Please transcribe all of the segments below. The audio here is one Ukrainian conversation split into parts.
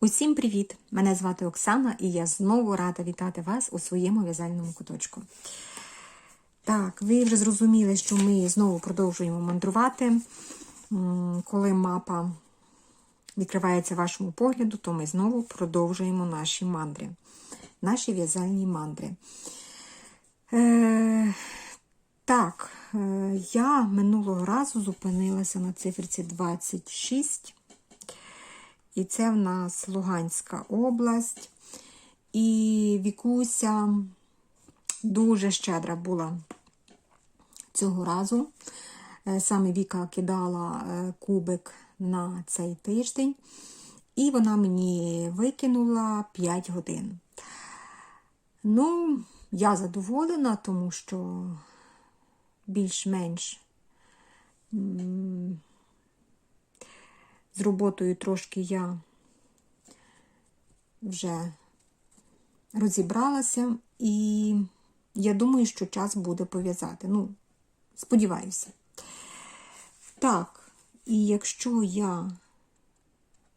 Усім привіт! Мене звати Оксана і я знову рада вітати вас у своєму в'язальному куточку. Так, ви вже зрозуміли, що ми знову продовжуємо мандрувати. Коли мапа відкривається вашому погляду, то ми знову продовжуємо наші мандри, наші в'язальні мандри. Е, так, е, я минулого разу зупинилася на циферці 26. І це в нас Луганська область. І Вікуся дуже щедра була цього разу. Е, Саме Віка кидала е, кубик на цей тиждень, і вона мені викинула 5 годин. Ну, я задоволена, тому що більш-менш з роботою трошки я вже розібралася, і я думаю, що час буде пов'язати. Ну, сподіваюся. Так, і якщо я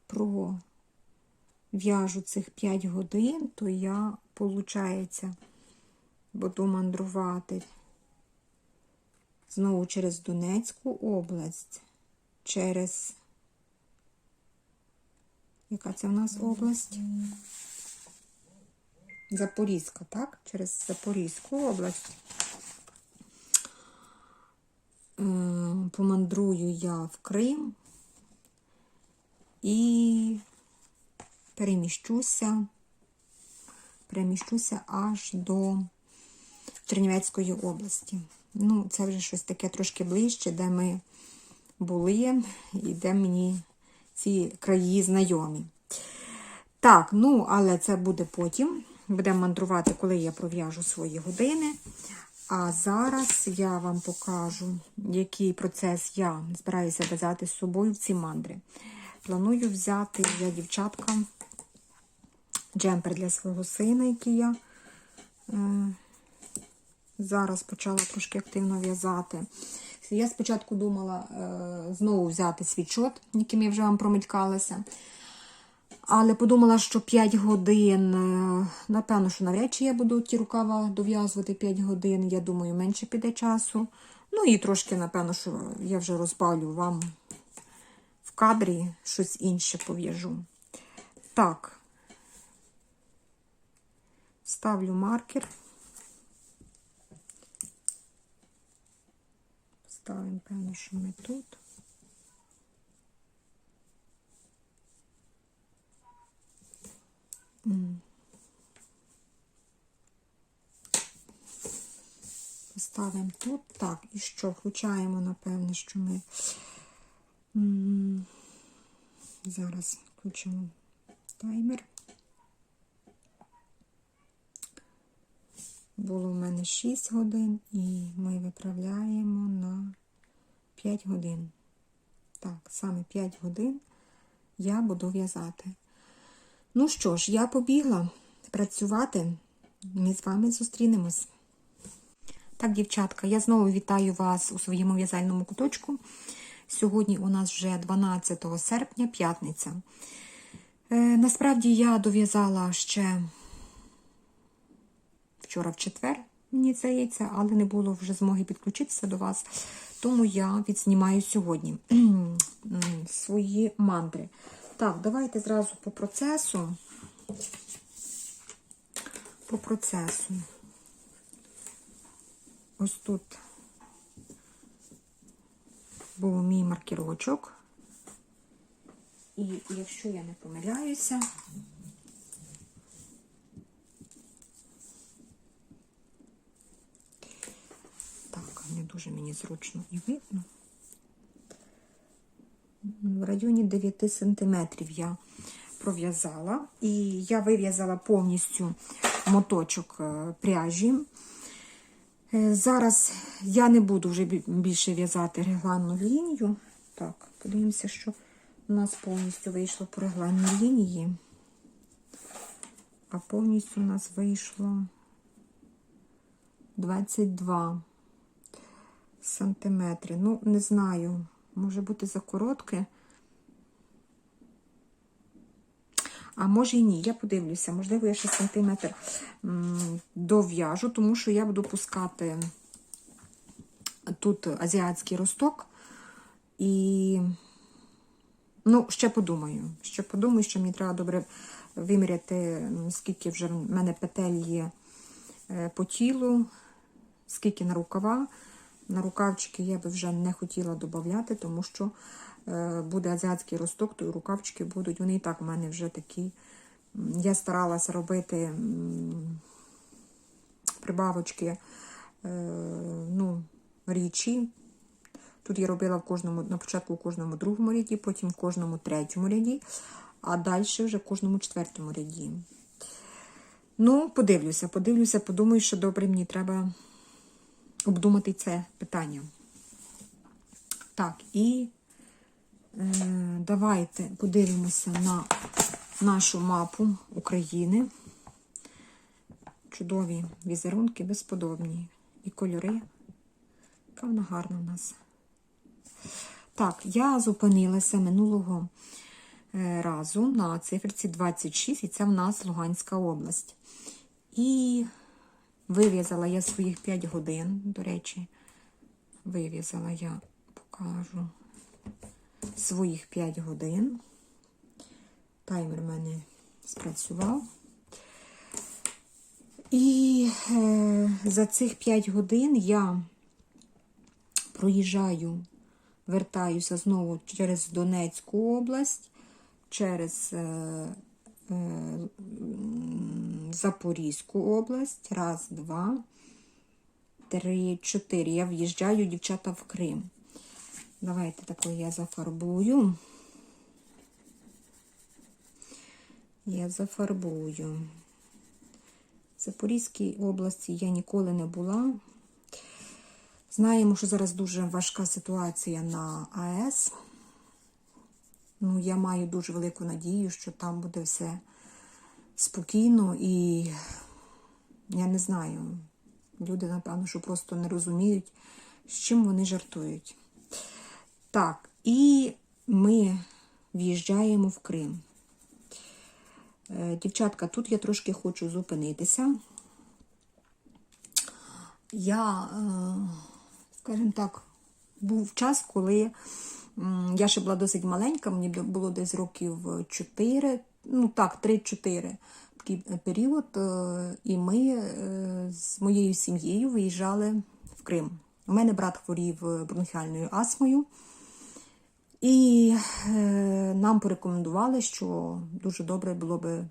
пров'яжу цих 5 годин, то я, виходить, буду мандрувати знову через Донецьку область, через яка це в нас область? Запорізька, так? Через Запорізьку область. Е, Помандрую я в Крим і переміщуся, переміщуся аж до Чернівецької області. Ну, це вже щось таке трошки ближче, де ми були, і де мені ці краї знайомі. Так, ну, але це буде потім. Будемо мандрувати, коли я пров'яжу свої години. А зараз я вам покажу, який процес я збираюся в'язати з собою в ці мандри. Планую взяти я, дівчатка, джемпер для свого сина, який я е, зараз почала трошки активно в'язати. Я спочатку думала е, знову взяти світшот, яким я вже вам промелькалася. Але подумала, що 5 годин, е, напевно, що навряд чи я буду ті рукава дов'язувати 5 годин. Я думаю, менше піде часу. Ну і трошки, напевно, що я вже розбавлю вам в кадрі щось інше пов'яжу. Так, ставлю маркер. Ставимо, певно, що ми тут. Поставимо тут. Так, і що? Включаємо, напевне, що ми зараз включимо таймер. Було в мене 6 годин, і ми виправляємо на 5 годин. Так, саме 5 годин я буду в'язати. Ну що ж, я побігла працювати. Ми з вами зустрінемось. Так, дівчатка, я знову вітаю вас у своєму в'язальному куточку. Сьогодні у нас вже 12 серпня, п'ятниця. Е, насправді я дов'язала ще вчора в четвер, мені здається, але не було вже змоги підключитися до вас. Тому я відзнімаю сьогодні свої мандри. Так, давайте зразу по процесу. По процесу. Ось тут був мій маркерочок. І якщо я не помиляюся, так, не дуже мені зручно і видно. В районі 9 сантиметрів я пров'язала, і я вив'язала повністю моточок е, пряжі. Е, Зараз я не буду вже більше в'язати регланну лінію. Так, подивимося, що у нас повністю вийшло по регланній лінії. А повністю у нас вийшло 22 сантиметри. Ну, не знаю, може бути за коротке. А може і ні, я подивлюся. Можливо, я ще сантиметр дов'яжу, тому що я буду пускати тут азіатський росток. І ну, ще подумаю. Ще подумаю, що мені треба добре виміряти, скільки вже в мене петель є е, по тілу, скільки на рукава. На рукавчики я би вже не хотіла додати, тому що е, буде азіатський росток, то і рукавчики будуть. Вони і так у мене вже такі. Я старалася робити прибавочки е, ну, річі. Тут я робила в кожному, на початку в кожному другому ряді, потім в кожному третьому ряді, а далі вже в кожному четвертому ряді. Ну, подивлюся, подивлюся, подумаю, що добре мені треба обдумати це питання. Так, і е, давайте подивимося на нашу мапу України. Чудові візерунки, безподобні. І кольори. Яка вона гарна в нас. Так, я зупинилася минулого е, разу на циферці 26, і це в нас Луганська область. І вив'язала я своїх 5 годин, до речі, вив'язала я, покажу своїх 5 годин. Таймер в мене спрацював. І е, за цих 5 годин я проїжджаю, вертаюся знову через Донецьку область, через е, е, Запорізьку область. Раз, два, три, чотири. Я в'їжджаю, дівчата, в Крим. Давайте такою я зафарбую. Я зафарбую. В Запорізькій області я ніколи не була. Знаємо, що зараз дуже важка ситуація на АЕС. Ну, я маю дуже велику надію, що там буде все спокійно і я не знаю. Люди, напевно, що просто не розуміють, з чим вони жартують. Так, і ми в'їжджаємо в Крим. Е, Дівчатка, тут я трошки хочу зупинитися. Я, е, скажімо так, був час, коли я ще була досить маленька, мені було десь років 4, ну так, 3-4 такий період, е, і ми е, з моєю сім'єю виїжджали в Крим. У мене брат хворів е, бронхіальною астмою. І е, нам порекомендували, що дуже добре було би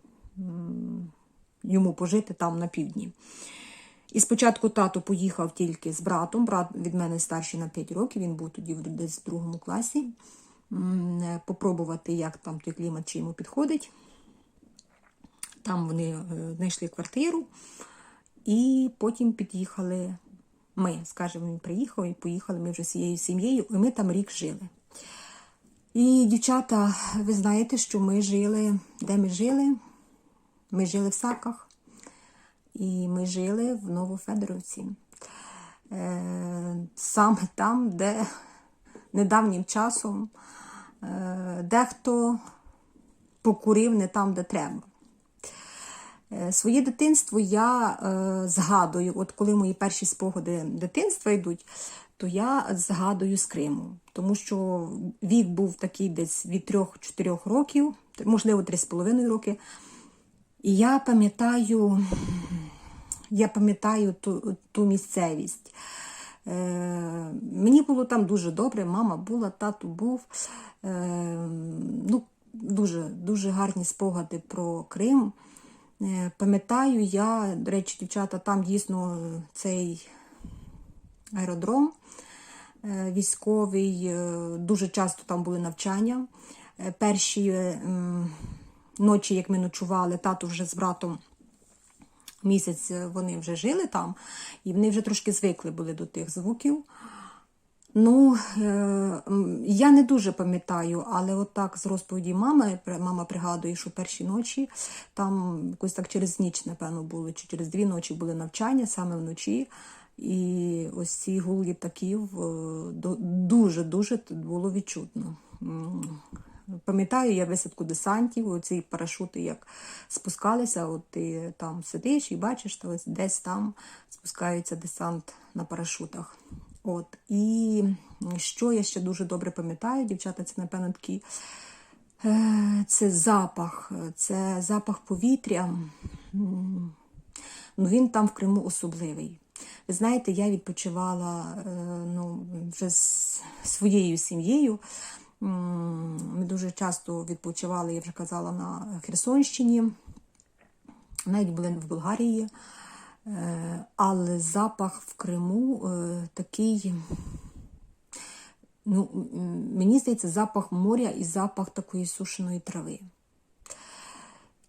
йому пожити там на півдні. І спочатку тато поїхав тільки з братом. Брат від мене старший на 5 років, він був тоді десь в другому класі. Е, Попробувати, як там той клімат, чи йому підходить. Там вони е, знайшли квартиру, і потім під'їхали ми. Скажімо, він приїхав і поїхали ми вже з цією сім'єю, і ми там рік жили. І, дівчата, ви знаєте, що ми жили, де ми жили? Ми жили в Саках, і ми жили в Новофедоровці. Е, саме там, де недавнім часом дехто покурив не там, де треба. Е, Своє дитинство я е, згадую, от коли мої перші спогади дитинства йдуть, то я згадую з Криму, тому що вік був такий десь від 3-4 років, можливо, 3,5 роки. І я пам'ятаю, я пам'ятаю ту, ту місцевість. Е, мені було там дуже добре, мама була, тато був. Е, ну, дуже, дуже гарні спогади про Крим. Е, Пам'ятаю я, до речі, дівчата, там дійсно цей аеродром військовий, дуже часто там були навчання. Перші ночі, як ми ночували, тато вже з братом місяць е, вони вже жили там, і вони вже трошки звикли були до тих звуків. Ну, е, я не дуже пам'ятаю, але от з розповіді мами, мама пригадує, що перші ночі там якось так через ніч, напевно, були, чи через дві ночі були навчання саме вночі. І ось ці гул літаків е, дуже-дуже було відчутно. Пам'ятаю я висадку десантів, оці парашути як спускалися, от ти там сидиш і бачиш, що десь там спускається десант на парашутах. От. І що я ще дуже добре пам'ятаю, дівчата, це, напевно, такий е, це запах, це запах повітря. Ну, він там в Криму особливий. Ви знаєте, я відпочивала е, ну, вже з своєю сім'єю. Ми дуже часто відпочивали, я вже казала, на Херсонщині, навіть були в Болгарії. Е, Але запах в Криму е, такий, ну, мені здається, запах моря і запах такої сушеної трави.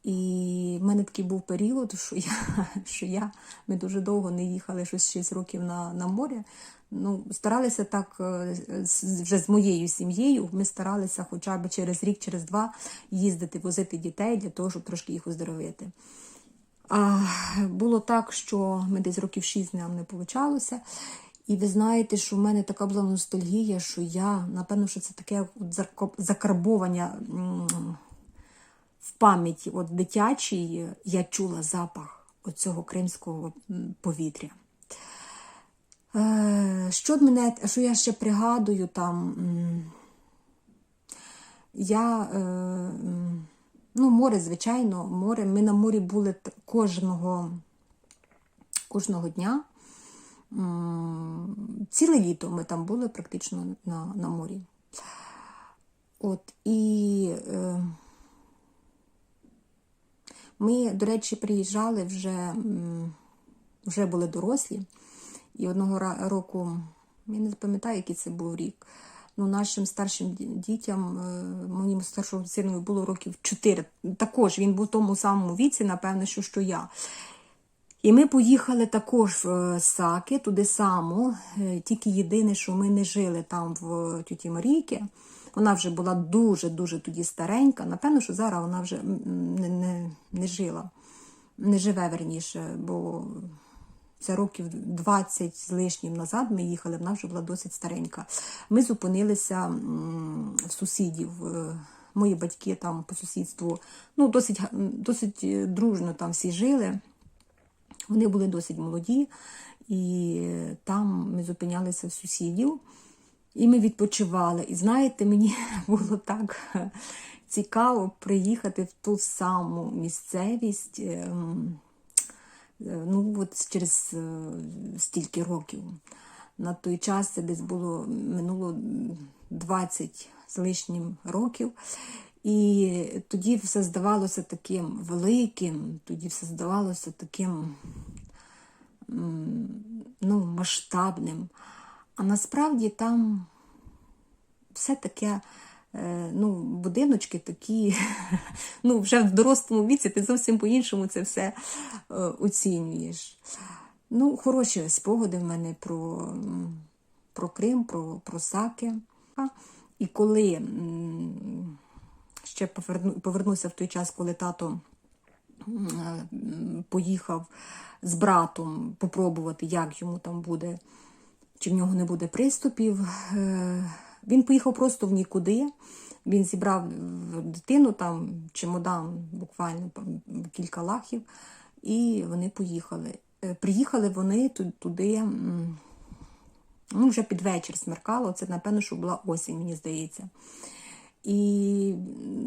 І в мене такий був період, що я, що я ми дуже довго не їхали, щось 6 років на, на море. Ну, старалися так е, вже з моєю сім'єю. Ми старалися хоча б через рік, через два їздити, возити дітей для того, щоб трошки їх оздоровити. А було так, що ми десь років 6 нам не получалося. І ви знаєте, що в мене така була ностальгія, що я, напевно, що це таке закарбовання в пам'яті от дитячій, я чула запах оцього кримського повітря. Е, Що мене, що я ще пригадую там, я, е, ну, море, звичайно, море. Ми на морі були кожного, кожного дня. Ціле літо ми там були практично на, на морі. От, і е, ми, до речі, приїжджали вже, вже були дорослі. І одного року, я не пам'ятаю, який це був рік. Ну, нашим старшим дітям, е, моєму старшому сину було років 4. Також він був в тому самому віці, напевно, що, що я. І ми поїхали також в е, Саки, туди само. Е, Тільки єдине, що ми не жили там в тіті Марійки. Вона вже була дуже-дуже тоді старенька. Напевно, що зараз вона вже не, не, не жила, не живе верніше, бо це років 20 з лишнім назад ми їхали, вона вже була досить старенька. Ми зупинилися в сусідів. Е, Мої батьки там по сусідству ну, досить, досить е, дружно там всі жили. Вони були досить молоді, і там ми зупинялися в сусідів, і ми відпочивали. І знаєте, мені було так цікаво приїхати в ту саму місцевість. Е, Ну, от через е, стільки років. На той час це десь було минуло 20 з лишнім років. І тоді все здавалося таким великим, тоді все здавалося таким ну, масштабним. А насправді там все таке, ну, будиночки такі, ну, вже в дорослому віці ти зовсім по-іншому це все е, оцінюєш. Ну, хороші спогади в мене про, про Крим, про, про Саки. І коли ще поверну, повернуся в той час, коли тато поїхав з братом попробувати, як йому там буде, чи в нього не буде приступів. Він поїхав просто в нікуди. Він зібрав дитину, там чемодан, буквально кілька лахів, і вони поїхали. Е, Приїхали вони ту- туди. Ну, вже під вечір смеркало, це, напевно, що була осінь, мені здається. І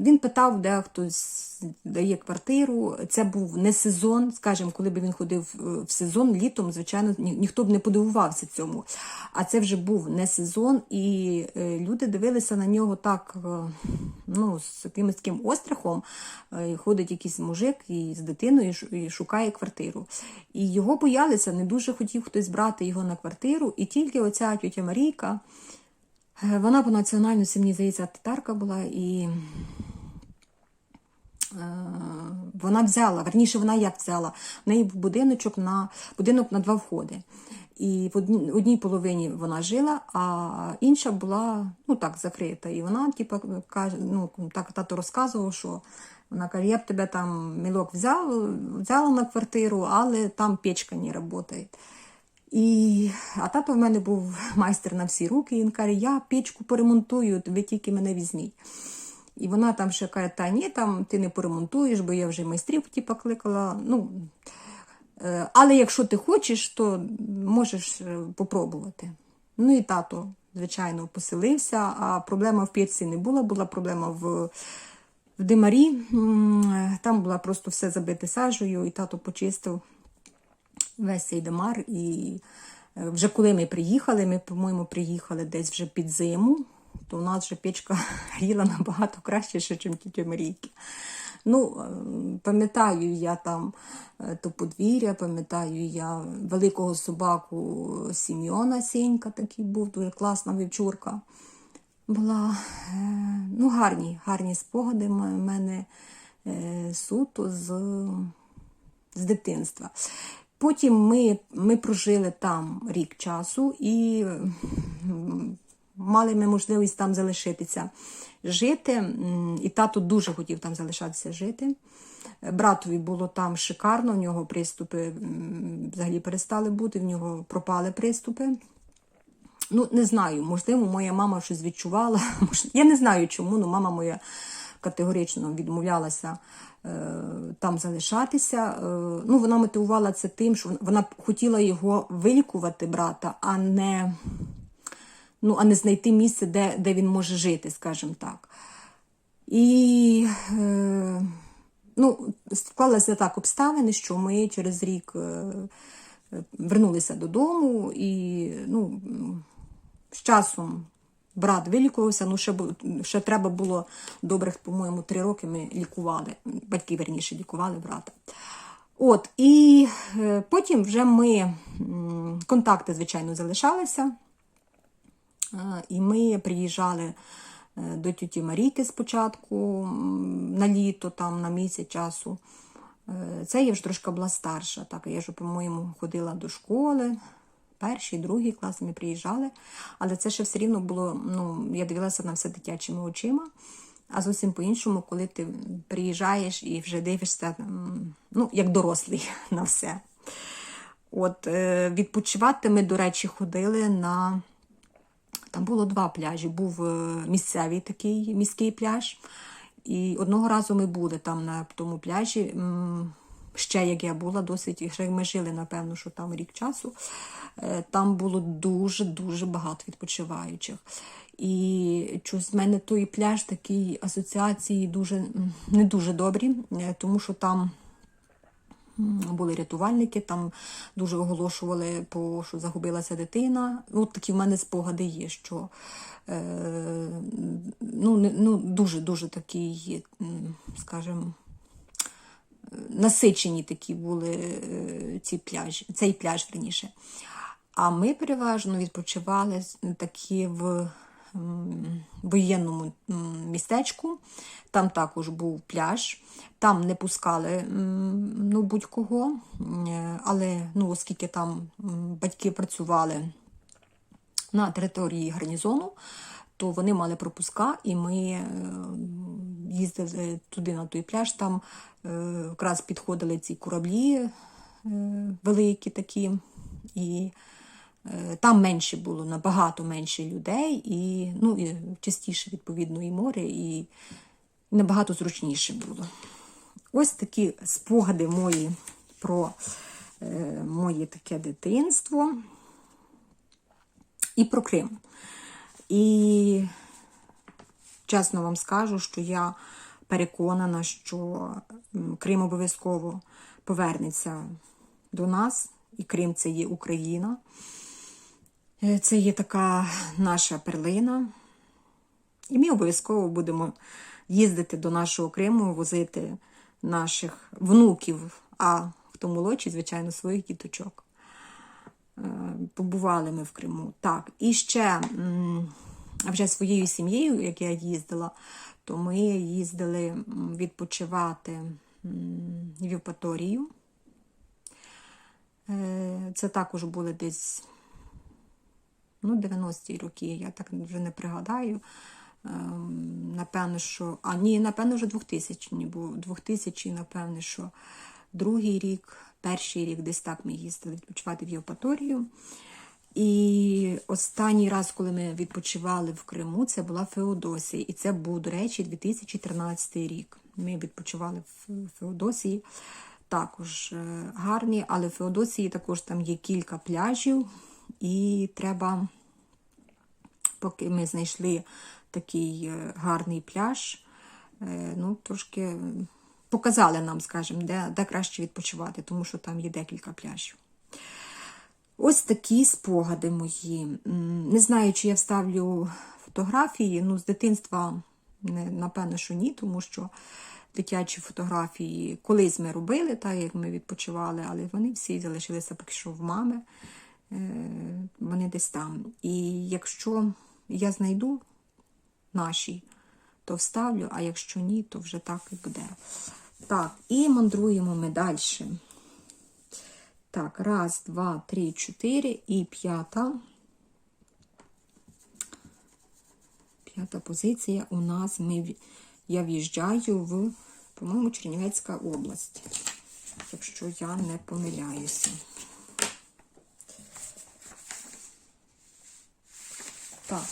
він питав, де хтось дає квартиру. Це був не сезон, скажімо, коли б він ходив е, в сезон літом, звичайно, ні- ніхто б не подивувався цьому. А це вже був не сезон, і е, люди дивилися на нього так, е, ну, з якимось таким острахом. Ходить якийсь мужик і з дитиною і шукає квартиру. І його боялися, не дуже хотів хтось брати його на квартиру. І тільки оця тітя Марійка. Е, Вона по національності, мені здається, татарка була, і е, вона взяла, верніше, вона як взяла. В неї був будиночок на будинок на два входи. І в одній, половині вона жила, а інша була ну так закрита. І вона, типу, каже, ну так тато розказував, що вона каже, я б тебе там мілок взяв, взяла на квартиру, але там печка не працює. І, а тато в мене був майстер на всі руки, він каже, я печку поремонтую, ви тільки мене візьміть. І вона там ще каже, та ні, там ти не поремонтуєш, бо я вже майстрів типу, кликала. Ну, е, але якщо ти хочеш, то можеш е, попробувати. Ну і тато, звичайно, поселився, а проблема в п'ятці не була, була проблема в, в димарі. Там була просто все забите сажею, і тато почистив весь цей димар. І е, вже коли ми приїхали, ми, по-моєму, приїхали десь вже під зиму, то у нас вже печка гріла набагато краще, ніж тіті Марійки. Ну, е, пам'ятаю я там е, то подвір'я, пам'ятаю я великого собаку Сім'йона Сінька такий був, дуже класна вівчурка. Була ну, гарні, гарні спогади в мене суто з, з дитинства. Потім ми, ми прожили там рік часу і мали ми можливість там залишитися жити. І тато дуже хотів там залишатися жити. Братові було там шикарно, в нього приступи взагалі перестали бути, в нього пропали приступи. Ну, не знаю, можливо, моя мама щось відчувала. Я не знаю чому, але мама моя категорично відмовлялася е, там залишатися. Е, ну, вона мотивувала це тим, що вона хотіла його вилікувати, брата, а не, ну, а не знайти місце, де, де він може жити, скажімо так. І е, ну, склалися так обставини, що ми через рік вернулися додому, і ну, з часом брат вилікувався. Ну, ще, ще треба було добрих, по-моєму, три роки ми лікували. Батьки, верніше, лікували брата. От, і е, потім вже ми контакти, звичайно, залишалися. І ми приїжджали е, до тіті Марійки спочатку на літо, там на місяць часу. Е, Це я вже трошки була старша. Так, я ж, по-моєму, ходила до школи. Перший, другий клас ми приїжджали, але це ще все рівно було. Ну, я дивилася на все дитячими очима. А зовсім по-іншому, коли ти приїжджаєш і вже дивишся, ну, як дорослий на все. От, е, відпочивати ми, до речі, ходили на. Там було два пляжі. Був е, місцевий такий міський пляж. І одного разу ми були там на тому пляжі. Ще як я була, досить, ще як ми жили, напевно, що там рік часу. Е, Там було дуже-дуже багато відпочиваючих. І в мене той пляж такий асоціації дуже не дуже добрі, е, тому що там були рятувальники, там дуже оголошували, по, що загубилася дитина. Ну, такі в мене спогади є, що е, ну, ну, дуже-дуже такий, скажімо, насичені такі були е, ці пляжі, цей пляж верніше. А ми переважно відпочивали такі в воєнному містечку. Там також був пляж. Там не пускали ну, будь-кого, Е, але ну, оскільки там батьки працювали на території гарнізону, то вони мали пропуска, і ми їздили туди на той пляж. Там е, якраз підходили ці кораблі е, великі такі, і е, там менше було, набагато менше людей, і, ну, і частіше, відповідно, і море, і набагато зручніше було. Ось такі спогади мої про моє таке дитинство і про Крим. І чесно вам скажу, що я переконана, що Крим обов'язково повернеться до нас, і Крим це є Україна. Е, Це є така наша перлина. І ми обов'язково будемо їздити до нашого Криму, возити наших внуків, а хто молодші, звичайно, своїх діточок. Е, Побували ми в Криму. Так, і ще вже своєю сім'єю, як я їздила, то ми їздили відпочивати в Євпаторію. Е, Це також були десь ну, 90-ті роки, я так вже не пригадаю. Ем, Напевно, що. А ні, напевно, вже 2000 був. 2000, напевно, що другий рік, перший рік, десь так ми їздили відпочивати в Євпаторію. І останній раз, коли ми відпочивали в Криму, це була Феодосія. І це був, до речі, 2013 рік. Ми відпочивали в Феодосії. Також е, гарні, але в Феодосії також там є кілька пляжів, і треба, поки ми знайшли такий е, гарний пляж, е, ну, трошки показали нам, скажімо, де, де краще відпочивати, тому що там є декілька пляжів. Ось такі спогади мої. Не знаю, чи я вставлю фотографії. Ну, з дитинства, напевно, що ні, тому що дитячі фотографії колись ми робили, так як ми відпочивали, але вони всі залишилися поки що в мами. Е, Вони десь там. І якщо я знайду наші, то вставлю, а якщо ні, то вже так і буде. Так, і мандруємо ми далі. Так, раз, два, три, чотири і п'ята. П'ята позиція у нас ми, я в'їжджаю в, по-моєму, Чернівецька область, якщо я не помиляюся. Так,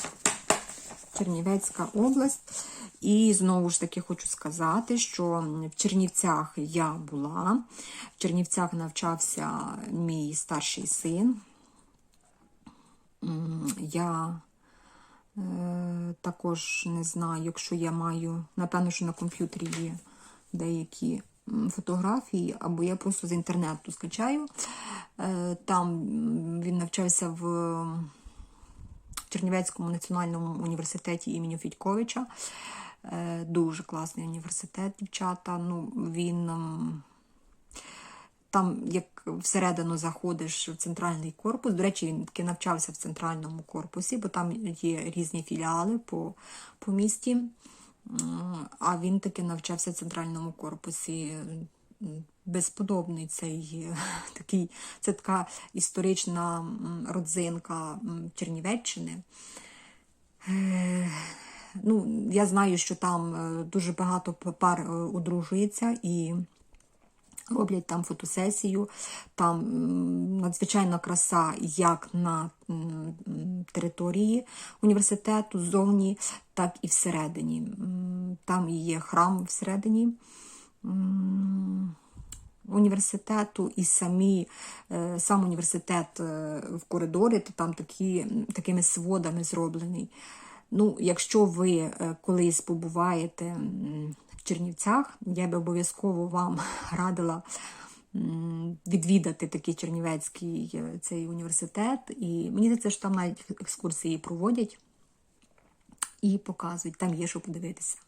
Чернівецька область. І знову ж таки хочу сказати, що в Чернівцях я була. В Чернівцях навчався мій старший син. Я е, також не знаю, якщо я маю, напевно, що на комп'ютері є деякі фотографії, або я просто з інтернету скачаю. Е, Там він навчався в Чернівецькому національному університеті імені Федьковича. Е, Дуже класний університет, дівчата. Ну, він ем, там, як всередину заходиш в центральний корпус. До речі, він таки навчався в центральному корпусі, бо там є різні філіали по, по місті. А він таки навчався в центральному корпусі. Безподобний цей е, такий, це така історична родзинка Чернівеччини. Ну, я знаю, що там е, дуже багато пар е, одружується і роблять там фотосесію. Там надзвичайна краса як на території університету, ззовні, так і всередині. Там і є храм всередині. Університету і самі, е, сам університет в коридорі, то там такі, такими сводами зроблений. Ну, якщо ви е, колись побуваєте в Чернівцях, я би обов'язково вам радила відвідати такий Чернівецький е, цей університет. І мені здається, що там навіть екскурсії проводять і показують, там є що подивитися.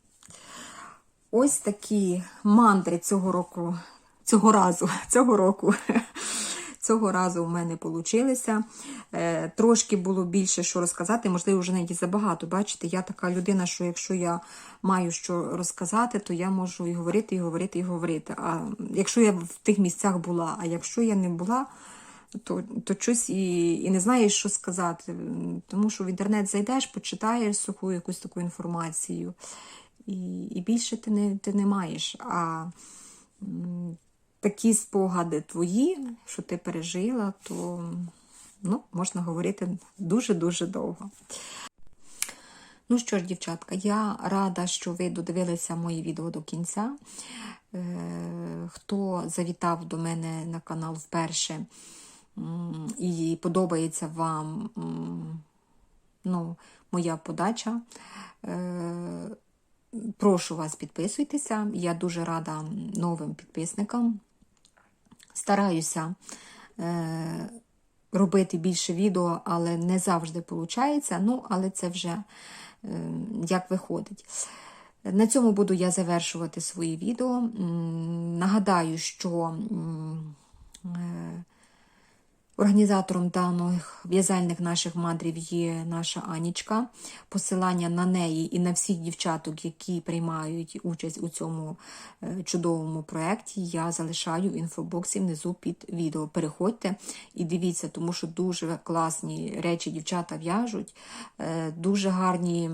Ось такі мандри цього року, цього разу, цього року. Цього разу в мене вийшло. Трошки було більше що розказати, можливо, вже навіть забагато. Бачите, я така людина, що якщо я маю що розказати, то я можу і говорити, і говорити, і говорити. А якщо я в тих місцях була, а якщо я не була, то, то щось і, і не знаєш, що сказати. Тому що в інтернет зайдеш, почитаєш суху якусь таку інформацію, і, і більше ти не, ти не маєш. А такі спогади твої, що ти пережила, то ну, можна говорити дуже-дуже довго. Ну що ж, дівчатка, я рада, що ви додивилися мої відео до кінця. Е, Хто завітав до мене на канал вперше і подобається вам ну, моя подача, е, прошу вас підписуйтеся. Я дуже рада новим підписникам. Стараюся е, робити більше відео, але не завжди виходить. Ну, але це вже е, як виходить. На цьому буду я завершувати свої відео. Нагадаю, що е, Організатором даних в'язальних наших мандрів є наша Анічка. Посилання на неї і на всіх дівчаток, які приймають участь у цьому е, чудовому проєкті, я залишаю в інфобоксі внизу під відео. Переходьте і дивіться, тому що дуже класні речі дівчата в'яжуть, е, дуже гарні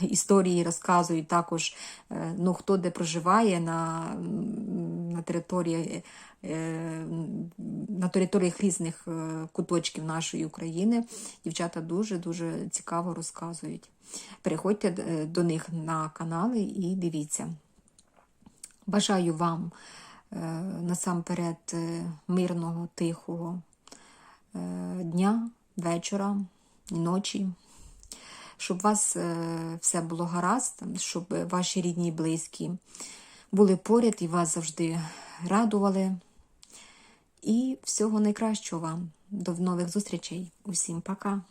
історії розказують також, е, ну, хто де проживає на, на території на територіях різних е, куточків нашої України. Дівчата дуже-дуже цікаво розказують. Переходьте е, до них на канали і дивіться. Бажаю вам е, насамперед е, мирного, тихого е, дня, вечора ночі. Щоб у вас е, все було гаразд, щоб ваші рідні і близькі були поряд і вас завжди радували. І всього найкращого вам. До нових зустрічей. Усім пока!